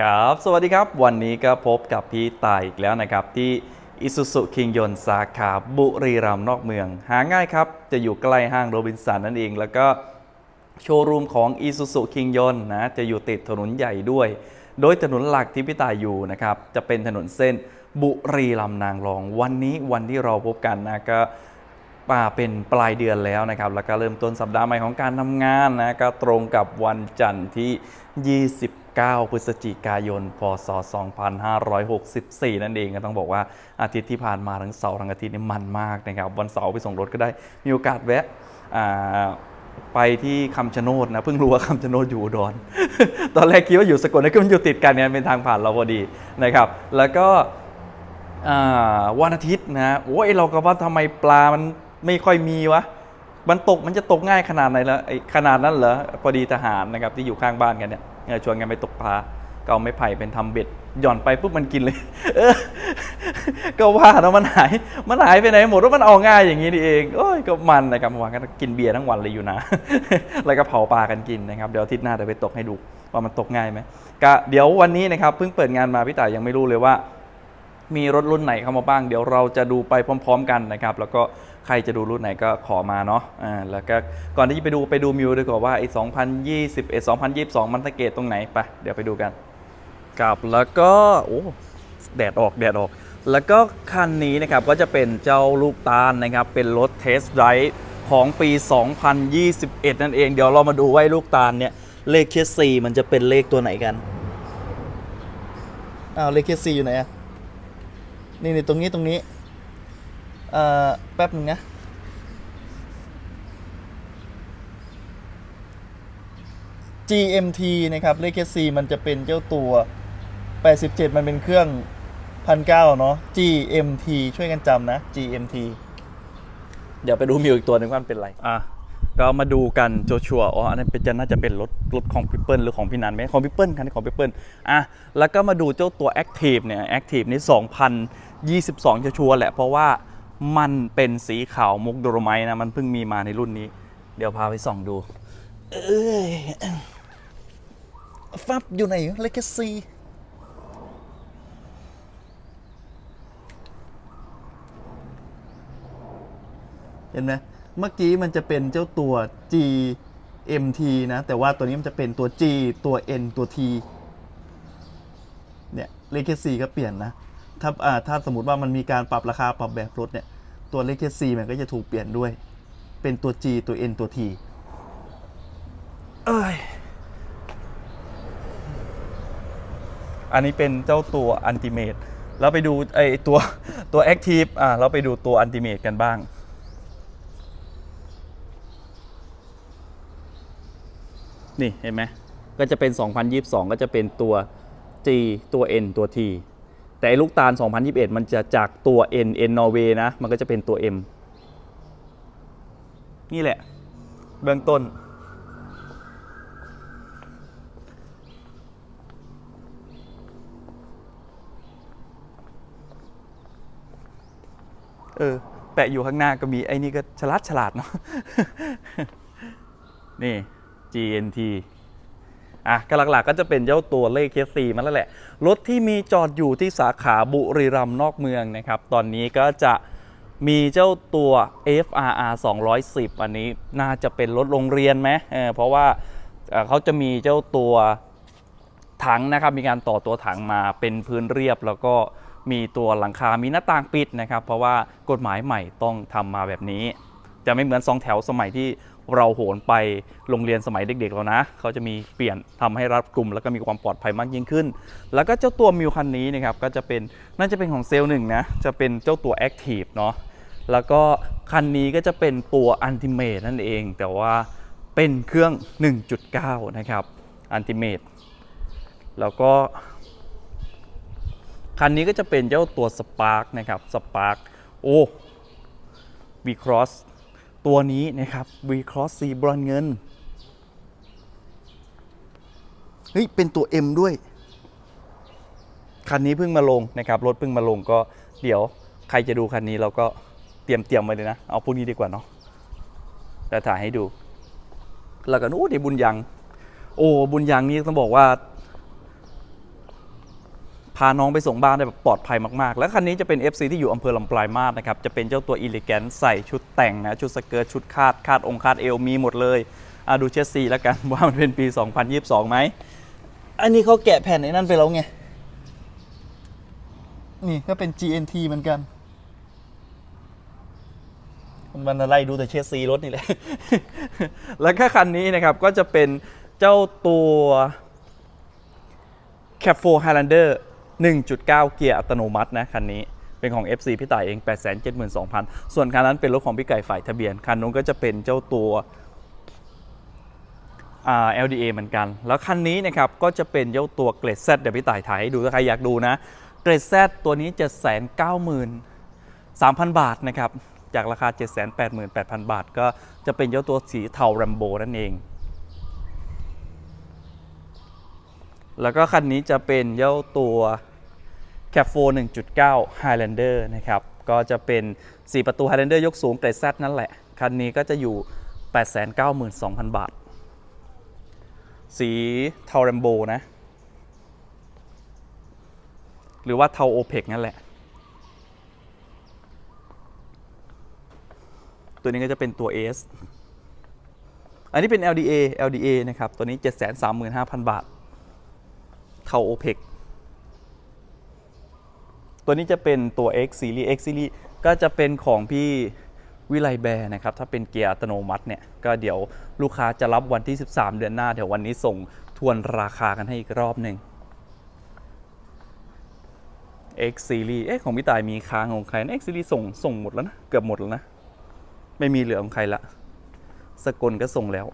ครับสวัสดีครับ วันนี้ก็พบกับพี่ตายอีกแล้วนะครับ ที่อิสุสุคิงยนสาขาบุรีรัมย์นอกเมือง หาง่ายครับ จะอยู่ใกล้ห้างโรบินสันนั่นเอง แล้วก็โชว์รูมของ i s u z u k i n g y o n นะจะอยู่ติดถนนใหญ่ด้วย โดยถนนหลักที่พี่ตายอยู่นะครับ จะเป็นถนนเส้นบุรีรัมย์นางรอง วันนี้วันที่เราพบกันนะก็ป่าเป็นปลายเดือนแล้วนะครับ แล้วก็เริ่มต้นสัปดาห์ใหม่ของการทำงานนะก็ตรงกับวันจันทร์ที่ 9 พฤศจิกายน พศ 2564 นั่นเองก็ต้องบอกว่าอาทิตย์ที่ผ่านมาทั้งเสาร์ทั้งอาทิตย์นี่มันมากนะครับ วันเสาร์ไปส่งรถก็ได้มีโอกาสแวะไปที่คำชะโนดนะเพิ่งรู้ว่าคำชะโนดอยู่อุดรตอนแรกคิดว่าอยู่สกลนครมันอยู่ติดกันเนี่ยเป็นทางผ่านเราพอดีนะครับ แล้วก็วันอาทิตย์นะโอ้ยเราก็ว่าทำไมปลามันไม่ค่อยมีวะมันตกมันจะตกง่ายขนาดไหนละขนาดนั้นเหรอพอดีทหารนะครับที่อยู่ข้างบ้านกันเนี่ย ชวนกันไปตกปลาก็เอาไม้ไผ่เป็นทำเบ็ดหย่อนไปปุ๊บมันกินเลย เออ ก็ว่าแล้วมันหาย มันหายไปไหนหมดว่ามันเอาง่ายอย่างนี้นี่เองโอ้ยก็มันนะครับเมื่อวานก็กินเบียร์ทั้งวันเลยอยู่นะ แล้วก็เผาปลากันกินนะครับ เดี๋ยวอาทิตย์หน้าเดี๋ยวไปตกให้ดูว่ามันตกง่ายไหมก็เดี๋ยววันนี้นะครับเพิ่งเปิดงานมาพี่ต่ายยังไม่รู้เลยว่า มีรถรุ่นไหนเข้ามาบ้าง เดี๋ยวเราจะดูไปพร้อม ๆ กันนะครับ แล้วก็ ใครจะดูรุ่นไหนก็ขอมาเนาะอ่าแล้วก็ก่อนที่จะไปดูไปดูมิวดีกว่าว่าไอ้2021 2022 มันสังเกตตรงไหนไปเดี๋ยวไปดูกันครับแล้วก็โอ้แดดออกแดดออก แล้วก็คันนี้นะครับก็จะเป็นเจ้าลูกตาลนะครับ เป็นรถเทสไดรฟ์ของปี 2021 นั่นเอง เดี๋ยวเรามาดูว่าไอ้ลูกตาลเนี่ย เลขเคสซีมันจะเป็นเลขตัวไหนกันอ้าวเลขเคสซีอยู่ไหนอะนี่นี่ตรงนี้ตรงนี้ เอ่อแป๊บหนึงนะ GMT นะครับ เลขเคสซีมันจะเป็นเจ้าตัว 87 มันเป็นเครื่องพันเก้าเนาะ GMT ช่วยกันจำนะ GMT เดี๋ยวไปดูมิวอีกตัวหนึ่งว่ามันเป็นอะไรอะก็มาดูกันโจชัวอ๋ออันนั้นเป็นจะน่าจะเป็นรถรถของพิเปิลหรือของพี่นันไหมของพิเปิลคันนี้ของพิเปิลอะแล้วก็มาดูเจ้าตัว Active เนี่ย Active นี่2022 จะชัวร์แหละเพราะว่า มันเป็นสีขาวมุกโดโรไมต์นะ มันเพิ่งมีมาในรุ่นนี้ เดี๋ยวพาไปส่องดู เอ้ยฟับอยู่ไหนเลกซีเห็นไหมเมื่อกี้มันจะเป็นเจ้าตัว GMT นะ แต่ว่าตัวนี้มันจะเป็นตัว G ตัว N ตัว T เนี่ยเลขซีก็เปลี่ยนนะ ถ้าอ่าถ้าสมมติว่ามันมีการปรับราคาปรับแบบรถเนี่ย ตัวเลขซีมันก็จะถูกเปลี่ยนด้วย เป็นตัว G ตัว N ตัว T เอ้ยอันนี้เป็นเจ้าตัวอันติเมตเราไปดูไอตัวตัวแอคทีฟอ่าเราไปดูตัวอันติเมตกันบ้าง นี่เห็นไหมก็จะเป็น 2022 ก็จะเป็นตัว G ตัว N ตัว T แต่ไอ้ลูกตาล 2021 มันจะจากตัว N N นอร์เวนะ มันก็จะเป็นตัว M นี่แหละ เบื้องต้น เออ แปะอยู่ข้างหน้าก็มี ไอ้นี่ก็ฉลาดฉลาดเนาะ นี่ GNT อะก็หลักๆก็จะเป็นเจ้าตัวเลขเคสซีมันแล้วแหละ รถที่มีจอดอยู่ที่สาขาบุรีรัมย์นอกเมืองนะครับ ตอนนี้ก็จะมีเจ้าตัว FRR 210 อันนี้น่าจะเป็นรถโรงเรียนไหมเออเพราะว่าเอ่อเขาจะมีเจ้าตัวถังนะครับ มีการต่อตัวถังมาเป็นพื้นเรียบ แล้วก็มีตัวหลังคา มีหน้าต่างปิดนะครับ เพราะว่ากฎหมายใหม่ต้องทำมาแบบนี้ จะไม่เหมือนสองแถวสมัยที่ เราโหนไปโรงเรียนสมัยเด็กๆแล้วนะเขาจะมีเปลี่ยนทำให้รัดกลุ่ม แล้วก็มีความปลอดภัยมากยิ่งขึ้น แล้วก็เจ้าตัวมิวคันนี้นะครับก็จะเป็นน่าจะเป็นของเซลล์หนึ่งนะจะเป็นเจ้าตัว Active เนาะแล้วก็คันนี้ก็จะเป็นตัว Ultimate นั่นเอง แต่ว่าเป็นเครื่อง 1.9 นะครับ Ultimate แล้วก็ คันนี้ก็จะเป็นเจ้าตัว Spark นะครับ Spark โอ้ V Cross ตัวนี้นะครับ V Cross สีบรอนเงิน เฮ้ย เป็นตัว M ด้วย คันนี้เพิ่งมาลงนะครับ รถเพิ่งมาลงก็เดี๋ยวใครจะดูคันนี้เราก็เตรียมเตรียมไว้เลยนะ เอาพวกนี้ดีกว่าเนาะจะถ่ายให้ดู แล้วก็โอ้ดีบุญยัง โอ้ บุญยังนี่ต้องบอกว่า พาน้องไปส่งบ้านได้แบบปลอดภัยมาก ๆ แล้วคันนี้จะเป็น FC ที่อยู่อำเภอลำปลายมาศนะครับ จะเป็นเจ้าตัว e l e g a n t ใส่ชุดแต่งนะ ชุดสเกิร์ต ชุดคาด คาดองค์คาดเอวมีหมดเลยอะดูเชสซีแล้วกัน ว่ามันเป็นปี 2022 ไหม อันนี้เขาแกะแผ่นไอ้นั่นไปแล้วไง นี่ก็เป็น GNT เหมือนกันมันอะไรดูแต่เชสซีรถนี่แหละ แล้วก็คันนี้นะครับก็จะเป็นเจ้าตัว c a p 4 Highlander 1.9 เกียร์อัตโนมัตินะคันนี้เป็นของ FC พี่ต่ายเอง 872,000 ส่วนคันนั้นเป็นรถของพี่ไก่ฝ่ายทะเบียน คันนู้นก็จะเป็นเจ้าตัว LDA เหมือนกัน แล้วคันนี้นะครับก็จะเป็นเจ้าตัวเกรด Z เดี๋ยวพี่ต่ายถ่ายให้ดูถ้าใครอยากดูนะ เกรด Z ตัวนี้ 793,000 บาทนะครับ จากราคา 788,000 บาท ก็จะเป็นเจ้าตัวสีเทาแรมโบนั่นเอง แล้วก็คันนี้จะเป็นเจ้าตัว c a p 4 1.9 Highlander นะครับ ก็จะเป็น 4 ประตู Highlander ยกสูงเกรด Z นั่นแหละ คันนี้ก็จะอยู่ 892,000 บาท สีเทาแรมโบนะ หรือว่าเทาโอเ c นั่นแหละ ตัวนี้ก็จะเป็นตัว S อันนี้เป็น LDA LDA นะครับ ตัวนี้ 735,000 บาท เทา OPEC ตัวนี้จะเป็นตัว X Series X Series ก็จะเป็นของพี่วิไลแบร์นะครับ ถ้าเป็นเกียร์อัตโนมัติเนี่ย ก็เดี๋ยวลูกค้าจะรับวันที่ 13 เดือนหน้า เดี๋ยววันนี้ส่งทวนราคากันให้อีกรอบหนึ่ง X Series เอ๊ะของพี่ตายมีค้างของใครนะ X Series ส่งส่งหมดแล้วนะ เกือบหมดแล้วนะ ไม่มีเหลือของใครละสกลก็ส่งแล้ว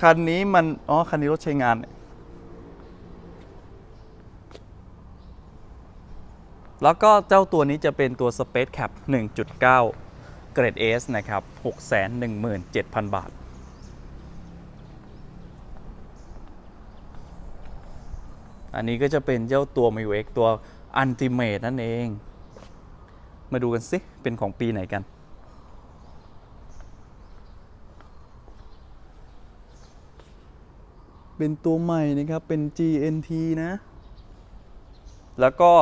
คันนี้มัน อ๋อ คันนี้รถใช้งาน แล้วก็เจ้าตัวนี้จะเป็นตัว Space Cap 1.9 เกรด S นะครับ 617,000 บาท อันนี้ก็จะเป็นเจ้าตัว m i u X ตัว Ultimate นั่นเอง มาดูกันสิ เป็นของปีไหนกันเป็นตัวใหม่นะครับ เป็น GNT นะ แล้วก็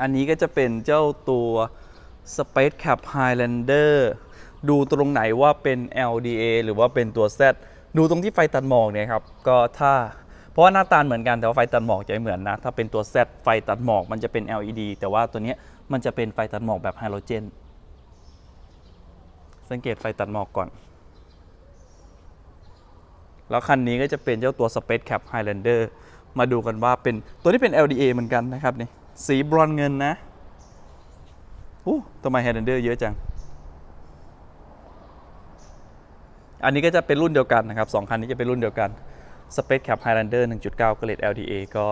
อันนี้ก็จะเป็นเจ้าตัว Space Cap Highlander ดูตรงไหนว่าเป็น LDA หรือว่าเป็นตัว Z ดูตรงที่ไฟตัดหมอกเนี่ยครับก็ถ้าเพราะว่าหน้าตาเหมือนกันแต่ว่าไฟตัดหมอกจะไม่เหมือนนะ ถ้าเป็นตัว Z ไฟตัดหมอกมันจะเป็น LED แต่ว่าตัวนี้มันจะเป็นไฟตัดหมอกแบบไฮโดรเจน สังเกตไฟตัดหมอกก่อน แล้วคันนี้ก็จะเป็นเจ้าตัว Space Cap Highlander มาดูกันว่าเป็นตัวนี้เป็น LDA เหมือนกันนะครับนี่ สีบรอนเงินนะโอ้ทำไม Highlander เยอะจัง อันนี้ก็จะเป็นรุ่นเดียวกันนะครับสองคันนี้จะเป็นรุ่นเดียวกัน Space Cap Highlander 1.9 เกรด LDA ก็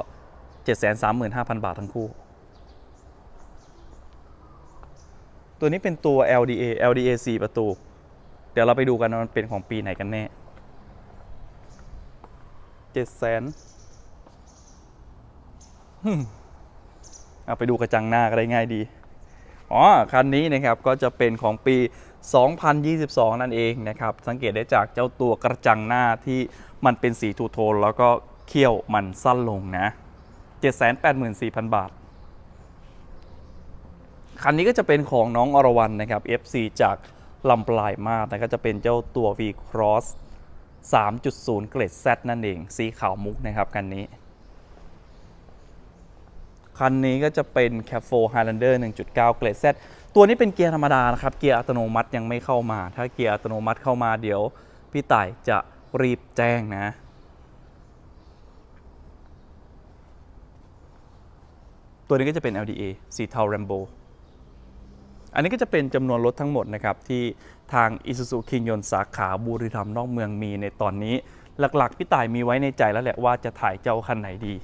735,000 บาททั้งคู่ ตัวนี้เป็นตัว LDA LDA 4 ประตู เดี๋ยวเราไปดูกันว่ามันเป็นของปีไหนกันแน่เจ็ดแสน เอาไปดูกระจังหน้าก็ได้ง่ายดี อ๋อ คันนี้นะครับก็จะเป็นของปี 2022 นั่นเองนะครับ สังเกตได้จากเจ้าตัวกระจังหน้าที่มันเป็นสีทูโทน แล้วก็เขี้ยวมันสั้นลงนะ 784,000 บาท คันนี้ก็จะเป็นของน้องอรวรรณนะครับ FC จากลำปลายมาศนะก็จะเป็นเจ้าตัว V Cross 3.0 เกรด Z นั่นเอง สีขาวมุกนะครับคันนี้ คันนี้ก็จะเป็น c a p 4 Highlander 1.9 เกรด Z ตัวนี้เป็นเกียร์ธรรมดานะครับ เกียร์อัตโนมัติยังไม่เข้ามา ถ้าเกียร์อัตโนมัติเข้ามาเดี๋ยว พี่ต่ายจะรีบแจ้งนะตัวนี้ก็จะเป็น LDA สีเทา Rambo อันนี้ก็จะเป็นจำนวนรถทั้งหมดนะครับ ที่ทาง Isuzu คิงยนสาขาบุรีรัมย์นอกเมืองมีในตอนนี้ หลักๆ พี่ต่ายมีไว้ในใจแล้วแหละว่าจะถ่ายเจ้าคันไหนดี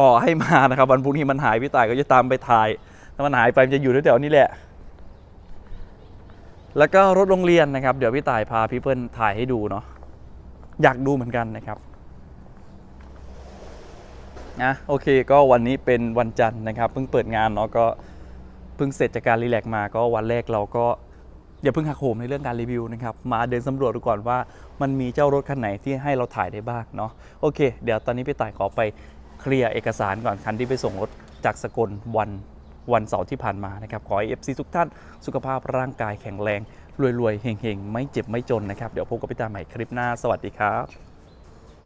ต่อให้มานะครับ วันพรุ่งนี้มันหายพี่ต่ายก็จะตามไปถ่าย ถ้ามันหายไปมันจะอยู่แถวๆนี้แหละ แล้วก็รถโรงเรียนนะครับ เดี๋ยวพี่ต่ายพาพี่เปิ้ลถ่ายให้ดูเนาะอยากดูเหมือนกันนะครับนะโอเคก็วันนี้เป็นวันจันทร์นะครับเพิ่งเปิดงานเนาะก็เพิ่งเสร็จจากการรีแลกซ์มาก็วันแรกเราก็อย่าเพิ่งหักโหมในเรื่องการรีวิวนะครับ มาเดินสำรวจดูก่อนว่ามันมีเจ้ารถคันไหนที่ให้เราถ่ายได้บ้างเนาะโอเค เดี๋ยวตอนนี้พี่ต่ายขอไป เคลียร์เอกสารก่อนคันที่ไปส่งรถจากสกลวันวันเสาร์ที่ผ่านมานะครับ ขอให้ FC ทุกท่านสุขภาพร่างกายแข็งแรง รวยๆเฮงๆ ไม่เจ็บไม่จนนะครับ เดี๋ยวพบกับพี่ตาใหม่คลิปหน้า สวัสดีครับ